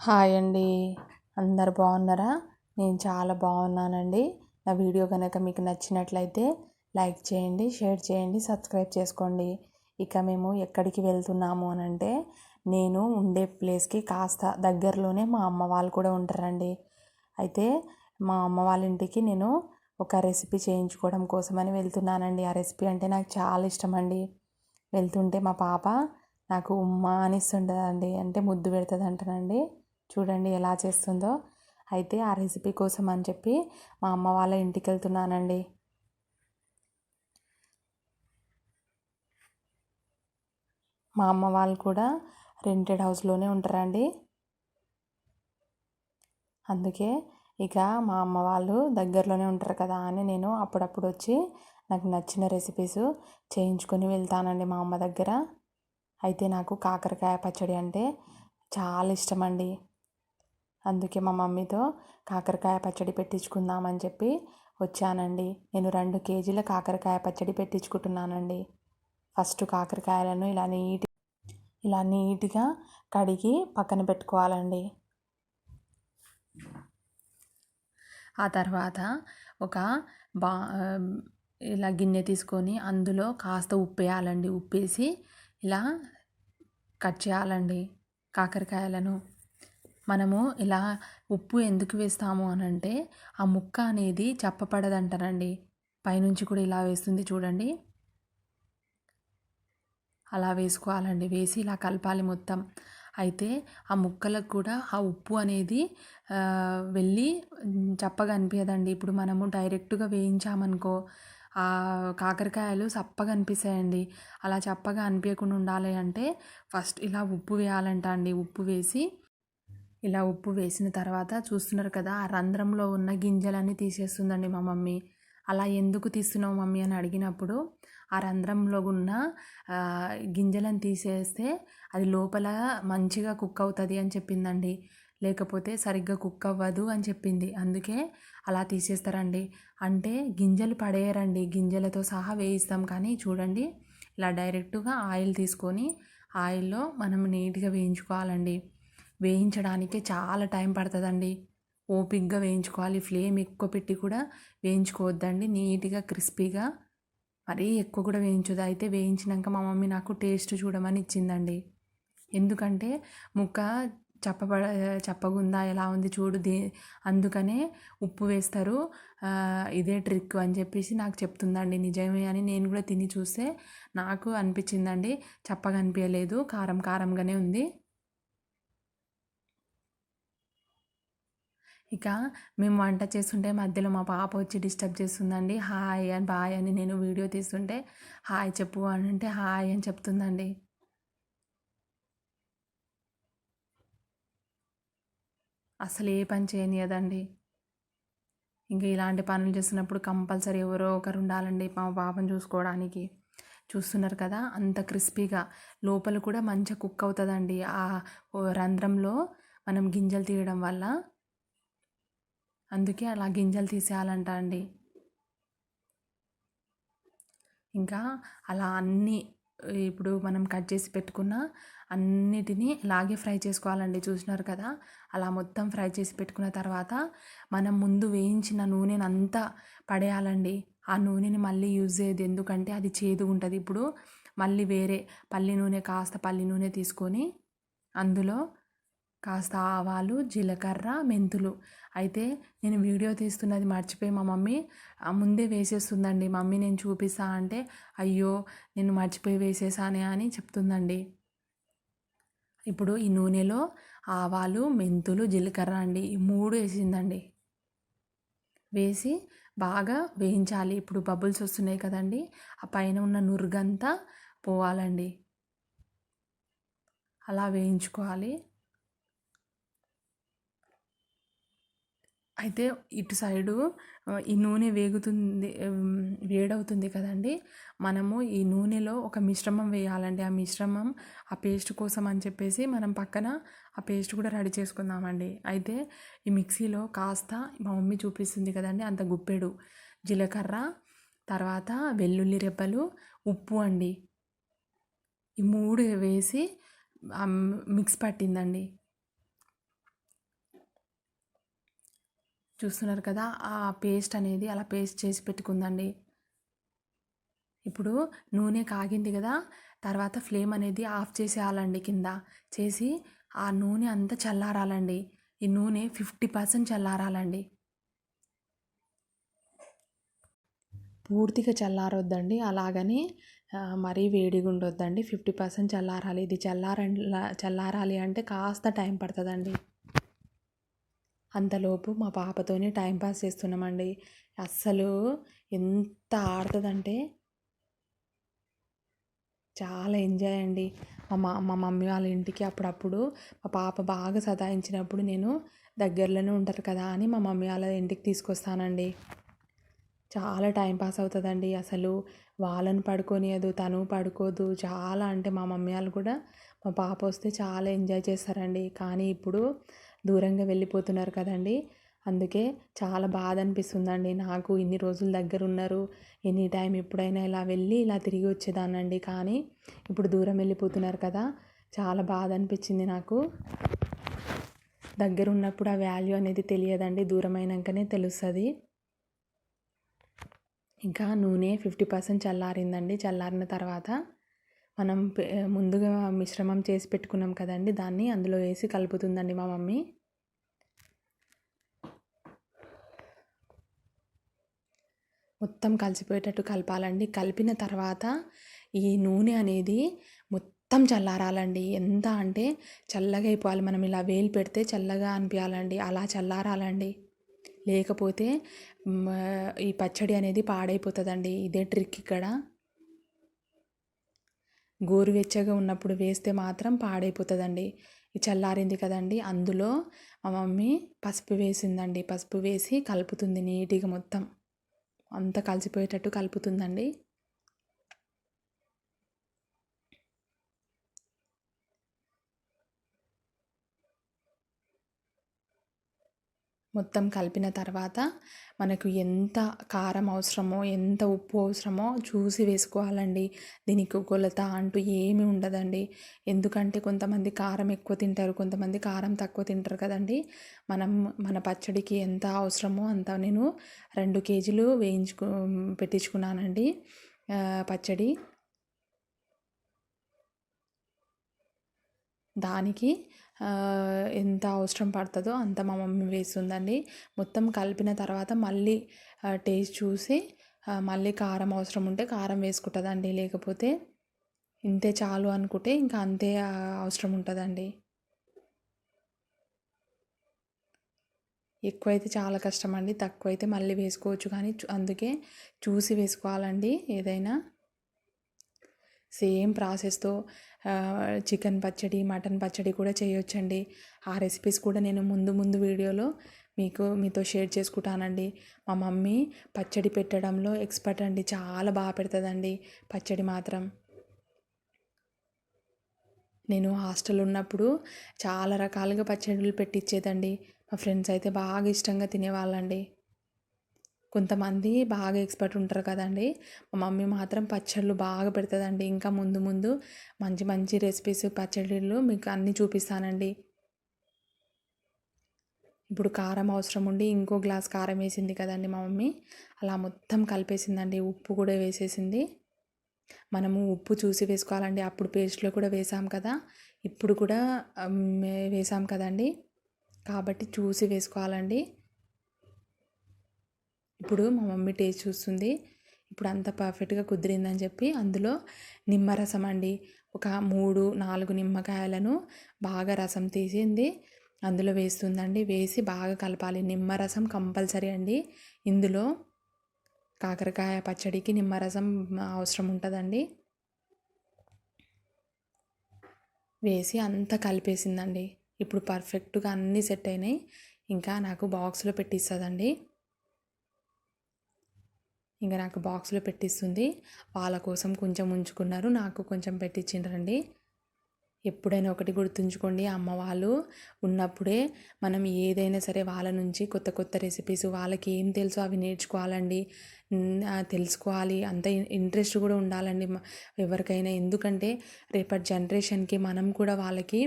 Hi అండి. అందరు బాగున్నారా? నేను చాలా బాగున్నానండి. నా వీడియో కనుక మీకు నచ్చినట్లయితే లైక్ చేయండి షేర్ చేయండి సబ్స్క్రైబ్ చేసుకోండి. ఇక మేము ఎక్కడికి వెళ్తున్నాము అని అంటే నేను ఉండే ప్లేస్కి కాస్త దగ్గరలోనే మా అమ్మ వాళ్ళు కూడా ఉంటారండి. అయితే మా అమ్మ వాళ్ళ ఇంటికి నేను ఒక రెసిపీ చేయించుకోవడం కోసమని వెళ్తున్నానండి. ఆ రెసిపీ అంటే నాకు చాలా ఇష్టం అండి వెళ్తుంటే మా పాప నాకు ఉమ్మ అనిస్తుంటుందండి అంటే ముద్దు పెడుతుంది అంటానండి చూడండి ఎలా చేస్తుందో. అయితే ఆ రెసిపీ కోసం అని చెప్పి మా అమ్మ వాళ్ళ ఇంటికి వెళ్తున్నానండి మా అమ్మ వాళ్ళు కూడా రెంటెడ్ హౌస్లోనే ఉంటారండి. అందుకే ఇక మా అమ్మ వాళ్ళు దగ్గరలోనే ఉంటారు కదా అని నేను అప్పుడప్పుడు వచ్చి నాకు నచ్చిన రెసిపీస్ చేయించుకొని వెళ్తానండి మా అమ్మ దగ్గర. అయితే నాకు కాకరకాయ పచ్చడి అంటే చాలా ఇష్టం అండి అందుకే మా మమ్మీతో కాకరకాయ పచ్చడి పెట్టించుకుందామని చెప్పి వచ్చానండి. నేను రెండు కేజీల కాకరకాయ పచ్చడి పెట్టించుకుంటున్నానండి. ఫస్ట్ కాకరకాయలను ఇలా నీట్ ఇలా నీట్గా కడిగి పక్కన పెట్టుకోవాలండి. ఆ తర్వాత ఒక బా ఇలా గిన్నె తీసుకొని అందులో కాస్త ఉప్పు వేయాలండి. ఉప్పేసి ఇలా కట్ చేయాలండి కాకరకాయలను. మనము ఇలా ఉప్పు ఎందుకు వేస్తాము అని అంటే ఆ ముక్క అనేది చెప్పపడదంటారండి. పైనుంచి కూడా ఇలా వేస్తుంది చూడండి. అలా వేసుకోవాలండి. వేసి ఇలా కలపాలి మొత్తం. అయితే ఆ ముక్కలకు కూడా ఆ ఉప్పు అనేది వెళ్ళి చప్పగా అనిపించదండి ఇప్పుడు మనము డైరెక్ట్గా వేయించామనుకో ఆ కాకరకాయలు చప్పగా అనిపిస్తాయండి అలా చప్పగా అనిపించకుండా ఉండాలి అంటే ఫస్ట్ ఇలా ఉప్పు వేయాలంట అండి. ఉప్పు వేసి ఇలా ఉప్పు వేసిన తర్వాత చూస్తున్నారు కదా ఆ రంధ్రంలో ఉన్న గింజలన్నీ తీసేస్తుందండి మా మమ్మీ. అలా ఎందుకు తీస్తున్నావు మమ్మీ అని అడిగినప్పుడు ఆ రంధ్రంలో ఉన్న గింజలను తీసేస్తే అది లోపల మంచిగా కుక్ అవుతుంది అని చెప్పిందండి. లేకపోతే సరిగ్గా కుక్ అవ్వదు అని చెప్పింది. అందుకే అలా తీసేస్తారండి. అంటే గింజలు పడేయరండి. గింజలతో సహా వేయిస్తాం. కానీ చూడండి ఇలా డైరెక్ట్గా ఆయిల్ తీసుకొని ఆయిల్లో మనం నీట్గా వేయించుకోవాలండి. వేయించడానికి చాలా టైం పడుతుందండి. ఓపిక్గా వేయించుకోవాలి. ఫ్లేమ్ ఎక్కువ పెట్టి కూడా వేయించుకోవద్దండి. నీట్గా క్రిస్పీగా మరీ ఎక్కువ కూడా వేయించదు అయితే వేయించినాక మా మమ్మీ నాకు టేస్ట్ చూడమని ఇచ్చిందండి. ఎందుకంటే ముక్క చప్పబడ చప్పగుందా ఎలా ఉంది చూడు దే అందుకనే ఉప్పు వేస్తారు. ఇదే ట్రిక్ అని చెప్పేసి నాకు చెప్తుందండి. నిజమే అని నేను కూడా తిని చూస్తే నాకు అనిపించిందండి. చెప్పగనిపించలేదు కారం కారంగానే ఉంది. ఇక మేము వంట చేస్తుంటే మధ్యలో మా పాప వచ్చి డిస్టర్బ్ చేస్తుందండి. హాయ్ అని బాయ్ అని నేను వీడియో తీస్తుంటే హాయ్ చెప్పు అని అంటే హాయ్ అని చెప్తుందండి. అసలు ఏ పని చేయనియదండి. ఇంకా ఇలాంటి పనులు చేస్తున్నప్పుడు కంపల్సరీ ఎవరో ఒకరు ఉండాలండి మా పాపను చూసుకోవడానికి. చూస్తున్నారు కదా అంత క్రిస్పీగా. లోపల కూడా మంచిగా కుక్ అవుతుందండి. ఆ రంధ్రంలో మనం గింజలు తీయడం వల్ల అందుకే అలా గింజలు తీసేయాలంట అండి. ఇంకా అలా అన్నీ ఇప్పుడు మనం కట్ చేసి పెట్టుకున్న అన్నిటినీ ఇలాగే ఫ్రై చేసుకోవాలండి. చూసినారు కదా? అలా మొత్తం ఫ్రై చేసి పెట్టుకున్న తర్వాత మనం ముందు వేయించిన నూనెని అంతా పడేయాలండి. ఆ నూనెని మళ్ళీ యూజ్ చేయదు ఎందుకంటే అది చేదు ఉంటుంది. ఇప్పుడు మళ్ళీ వేరే పల్లి నూనె కాస్త పల్లి నూనె తీసుకొని అందులో కాస్త ఆవాలు జీలకర్ర మెంతులు. అయితే నేను వీడియో తీస్తున్నది మర్చిపోయి మా మమ్మీ ముందే వేసేస్తుందండి. మమ్మీ నేను చూపిస్తా అంటే అయ్యో నేను మర్చిపోయి వేసేసానే అని చెప్తుందండి. ఇప్పుడు ఈ నూనెలో ఆవాలు మెంతులు జీలకర్ర అండి. ఈ మూడు వేసిందండి. వేసి బాగా వేయించాలి. ఇప్పుడు బబుల్స్ వస్తున్నాయి కదండి ఆ పైన ఉన్న నురుగంతా పోవాలండి. అలా వేయించుకోవాలి. అయితే ఇటు సైడు ఈ నూనె వేగుతుంది వేడవుతుంది కదండి. మనము ఈ నూనెలో ఒక మిశ్రమం వేయాలండి. ఆ మిశ్రమం ఆ పేస్ట్ కోసం అని చెప్పేసి మనం పక్కన ఆ పేస్ట్ కూడా రెడీ చేసుకుందామండి. అయితే ఈ మిక్సీలో కాస్త మా మమ్మీ చూపిస్తుంది కదండి అంత గుప్పెడు. జీలకర్ర తర్వాత వెల్లుల్లి రెబ్బలు ఉప్పు అండి. ఈ మూడు వేసి మిక్స్ పట్టిందండి. చూస్తున్నారు కదా ఆ పేస్ట్ అనేది అలా పేస్ట్ చేసి పెట్టుకుందండి. ఇప్పుడు నూనె కాగింది కదా తర్వాత ఫ్లేమ్ అనేది ఆఫ్ చేసేయాలండి కింద. చేసి ఆ నూనె అంతా చల్లారాలండి. ఈ నూనె ఫిఫ్టీ పర్సెంట్ చల్లారాలండి. పూర్తిగా చల్లారొద్దండి. అలాగని మరీ వేడిగా ఉండొద్దండి ఫిఫ్టీ పర్సెంట్ చల్లారాలి. ఇది చల్లార చల్లారాలి అంటే కాస్త టైం పడుతుందండి. అంతలోపు మా పాపతోనే టైం పాస్ చేస్తున్నామండి. అస్సలు ఎంత ఆడుతుందంటే చాలా ఎంజాయ్ అండి. మా మా మా మమ్మీ వాళ్ళ ఇంటికి అప్పుడప్పుడు మా పాప బాగా సతాయించినప్పుడు నేను దగ్గరలోనే ఉంటారు కదా అని మా మమ్మీ వాళ్ళ ఇంటికి తీసుకొస్తానండి. చాలా టైం పాస్ అవుతుందండి అసలు. వాళ్ళని పడుకోనియదు తను పడుకోదు చాలా అంటే మా మమ్మీ వాళ్ళు కూడా మా పాప వస్తే చాలా ఎంజాయ్ చేస్తారండి. కానీ ఇప్పుడు దూరంగా వెళ్ళిపోతున్నారు కదండి. అందుకే చాలా బాధ అనిపిస్తుందండి నాకు ఇన్ని రోజులు దగ్గర ఉన్నారు ఎనీ టైం ఎప్పుడైనా ఇలా వెళ్ళి ఇలా తిరిగి వచ్చేదానండి కానీ ఇప్పుడు దూరం వెళ్ళిపోతున్నారు కదా. చాలా బాధ అనిపించింది నాకు. దగ్గర ఉన్నప్పుడు ఆ వాల్యూ అనేది తెలియదండి. దూరమైనాకనే తెలుస్తుంది. ఇంకా నూనె ఫిఫ్టీ పర్సెంట్ చల్లారిందండి. చల్లారిన తర్వాత మనం ముందుగా మిశ్రమం చేసి పెట్టుకున్నాం కదండి దాన్ని అందులో వేసి కలుపుతుందండి మా మమ్మీ. మొత్తం కలిసిపోయేటట్టు కలపాలండి. కలిపిన తర్వాత ఈ నూనె అనేది మొత్తం చల్లారాలండి. ఎంత అంటే చల్లగా అయిపోవాలి. మనం ఇలా వేలు పెడితే చల్లగా అనిపించాలండి. అలా చల్లారాలండి. లేకపోతే ఈ పచ్చడి అనేది పాడైపోతుందండి. ఇదే ట్రిక్ ఇక్కడ. గోరువెచ్చగా ఉన్నప్పుడు వేస్తే మాత్రం పాడైపోతుందండి. చల్లారింది కదండి అందులో మా మమ్మీ పసుపు వేసిందండి. పసుపు వేసి కలుపుతుంది నీట్గా మొత్తం. అంతా కలిసిపోయేటట్టు కలుపుతుందండి. మొత్తం కలిపిన తర్వాత మనకు ఎంత కారం అవసరమో ఎంత ఉప్పు అవసరమో చూసి వేసుకోవాలండి. దీనికి కొలత అంటూ ఏమి ఉండదండి. ఎందుకంటే కొంతమంది కారం ఎక్కువ తింటారు కొంతమంది కారం తక్కువ తింటారు కదండి. మనం మన పచ్చడికి ఎంత అవసరమో అంత నేను రెండు కేజీలు వేయించుకు పెట్టించుకున్నానండి పచ్చడి. దానికి ఎంత అవసరం పడుతుందో అంత మా మమ్మీ వేస్తుందండి. మొత్తం కలిపిన తర్వాత మళ్ళీ టేస్ట్ చూసి మళ్ళీ కారం అవసరం ఉంటే కారం వేసుకుంటుందండి. లేకపోతే ఇంతే చాలు అనుకుంటే ఇంకా అంతే అవసరం ఉంటుందండి. ఎక్కువైతే చాలా కష్టం అండి తక్కువైతే మళ్ళీ వేసుకోవచ్చు కానీ అందుకే చూసి వేసుకోవాలండి ఏదైనా. సేమ్ ప్రాసెస్తో చికెన్ పచ్చడి మటన్ పచ్చడి కూడా చేయొచ్చండి. ఆ రెసిపీస్ కూడా నేను ముందు ముందు వీడియోలో మీకు మీతో షేర్ చేసుకుంటానండి. మా మమ్మీ పచ్చడి పెట్టడంలో ఎక్స్పర్ట్ అండి. చాలా బాగా పెడుతుందండి పచ్చడి మాత్రం. నేను హాస్టల్ ఉన్నప్పుడు చాలా రకాలుగా పచ్చడిలు పెట్టించేదండి మా ఫ్రెండ్స్ అయితే బాగా ఇష్టంగా తినేవాళ్ళండి. కొంతమంది బాగా ఎక్స్పర్ట్ ఉంటారు కదండి. మా మమ్మీ మాత్రం పచ్చళ్ళు బాగా పెడుతుందండి. ఇంకా ముందు ముందు మంచి మంచి రెసిపీస్ పచ్చడిలు మీకు అన్నీ చూపిస్తానండి. ఇప్పుడు కారం అవసరం ఉండి ఇంకో గ్లాస్ కారం వేసింది కదండి మా మమ్మీ. అలా మొత్తం కలిపేసిందండి. ఉప్పు కూడా వేసేసింది. మనము ఉప్పు చూసి వేసుకోవాలండి. అప్పుడు పేస్ట్లో కూడా వేసాం కదా. ఇప్పుడు కూడా వేసాం కదండి. కాబట్టి చూసి వేసుకోవాలండి. ఇప్పుడు మా మమ్మీ టేస్ట్ చూస్తుంది. ఇప్పుడు అంత పర్ఫెక్ట్గా కుదిరిందని చెప్పి అందులో నిమ్మరసం అండి. ఒక మూడు నాలుగు నిమ్మకాయలను బాగా రసం తీసింది. అందులో వేస్తుందండి. వేసి బాగా కలపాలి. నిమ్మరసం కంపల్సరీ అండి. ఇందులో కాకరకాయ పచ్చడికి నిమ్మరసం అవసరం ఉంటుందండి. వేసి అంతా కలిపేసిందండి. ఇప్పుడు పర్ఫెక్ట్గా అన్నీ సెట్ అయినాయి. ఇంకా నాకు బాక్స్లో పెట్టిస్తుందండి. ఇంకా నాకు బాక్స్లో పెట్టిస్తుంది. వాళ్ళ కోసం కొంచెం ఉంచుకున్నారు. నాకు కొంచెం పెట్టించిండ్రండి ఎప్పుడైనా ఒకటి గుర్తుంచుకోండి అమ్మ వాళ్ళు. ఉన్నప్పుడే మనం ఏదైనా సరే వాళ్ళ నుంచి కొత్త కొత్త రెసిపీస్ వాళ్ళకి ఏం తెలుసో అవి నేర్చుకోవాలండి. తెలుసుకోవాలి. అంత ఇంట్రెస్ట్ కూడా ఉండాలండి. ఎవరికైనా. ఎందుకంటే రేపటి జనరేషన్కి మనం కూడా వాళ్ళకి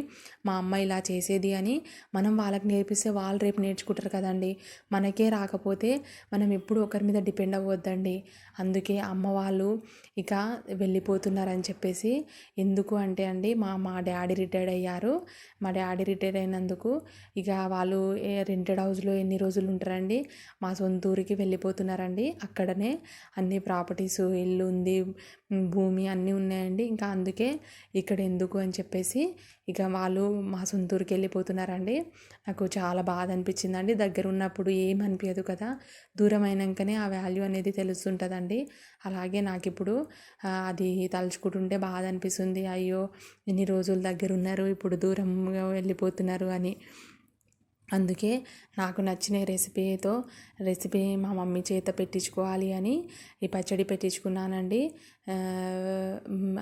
మా అమ్మ ఇలా చేసేది అని మనం వాళ్ళకి నేర్పిస్తే వాళ్ళు రేపు నేర్చుకుంటారు కదండి. మనకే రాకపోతే మనం ఎప్పుడు ఒకరి మీద డిపెండ్ అవ్వద్దండి. అందుకే అమ్మ వాళ్ళు ఇక వెళ్ళిపోతున్నారని చెప్పేసి ఎందుకు అంటే అండి మా మా డాడీ రిటైర్డ్ అయ్యారు. మా డాడీ రిటైర్ అయినందుకు ఇక వాళ్ళు రెంటెడ్ హౌస్లో ఎన్ని రోజులు ఉంటారండి? మా సొంత ఊరికి వెళ్ళిపోతున్నారండి. అక్కడ అక్కడనే అన్ని ప్రాపర్టీస్ ఇల్లు ఉంది భూమి అన్నీ ఉన్నాయండి. ఇంకా అందుకే ఇక్కడ ఎందుకు అని చెప్పేసి ఇక వాళ్ళు మా సొంతూరుకి వెళ్ళిపోతున్నారండి. నాకు చాలా బాధ అనిపించిందండి. దగ్గర ఉన్నప్పుడు ఏం అనిపించదు కదా దూరం అయినాకనే ఆ వాల్యూ అనేది తెలుస్తుంటుందండి. అలాగే నాకు ఇప్పుడు అది తలుచుకుంటుంటే బాధ అనిపిస్తుంది. అయ్యో ఇన్ని రోజులు దగ్గర ఉన్నారు ఇప్పుడు దూరంగా వెళ్ళిపోతున్నారు అని. అందుకే నాకు నచ్చిన రెసిపీతో రెసిపీ మా మమ్మీ చేత పెట్టించుకోవాలి అని ఈ పచ్చడి పెట్టించుకున్నానండి.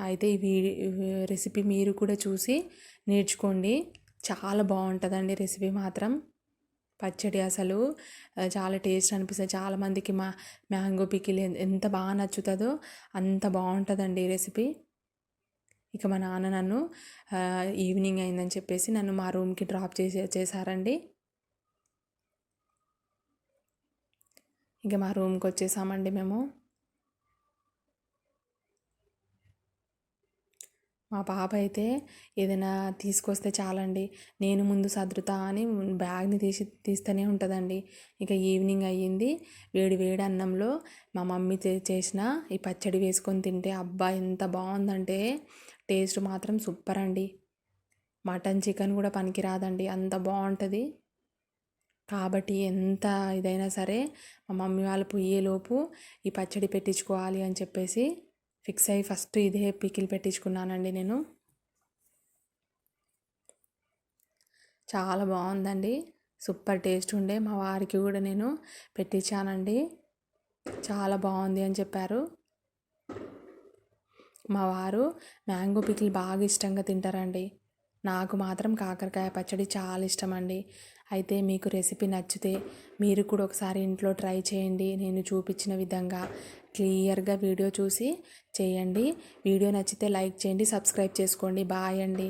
అయితే ఈ వీ- రెసిపీ మీరు కూడా చూసి నేర్చుకోండి. చాలా బాగుంటుందండి రెసిపీ మాత్రం. పచ్చడి అసలు చాలా టేస్ట్ అనిపిస్తుంది. చాలామందికి మా మ్యాంగో పికిల్ ఎంత బాగా నచ్చుతుందో అంత బాగుంటుందండి ఈ రెసిపీ. ఇక మా నాన్న నన్ను ఈవినింగ్ అయిందని చెప్పేసి నన్ను మా రూమ్కి డ్రాప్ చేసే చేశారండి. ఇక మా రూమ్కి వచ్చేసామండి మేము. మా పాప అయితే ఏదైనా తీసుకొస్తే చాలండి. నేను ముందు సదురుతా అని బ్యాగ్ని తీసి తీస్తూనే ఉంటుందండి. ఇక ఈవినింగ్ అయ్యింది. వేడి వేడి అన్నంలో మా మమ్మీ చేసిన ఈ పచ్చడి వేసుకొని తింటే అబ్బా ఎంత బాగుందంటే టేస్ట్ మాత్రం సూపర్ అండి మటన్ చికెన్ కూడా పనికిరాదండి. అంత బాగుంటుంది. కాబట్టి ఎంత ఇదైనా సరే మా మమ్మీ వాళ్ళు పోయేలోపు ఈ పచ్చడి పెట్టించుకోవాలి అని చెప్పేసి ఫిక్స్ అయ్యి ఫస్ట్ ఇదే పికిల్ పెట్టించుకున్నానండి నేను. చాలా బాగుందండి. సూపర్ టేస్ట్ ఉండే. మా వారికి కూడా నేను పెట్టించానండి. చాలా బాగుంది అని చెప్పారు. మా వారు మ్యాంగో పికిల్ బాగా ఇష్టంగా తింటారండి. నాకు మాత్రం కాకరకాయ పచ్చడి చాలా ఇష్టం అండి అయితే మీకు రెసిపీ నచ్చితే మీరు కూడా ఒకసారి ఇంట్లో ట్రై చేయండి. నేను చూపించిన విధంగా క్లియర్గా వీడియో చూసి చేయండి. వీడియో నచ్చితే లైక్ చేయండి సబ్స్క్రైబ్ చేసుకోండి. బాయ్ అండి.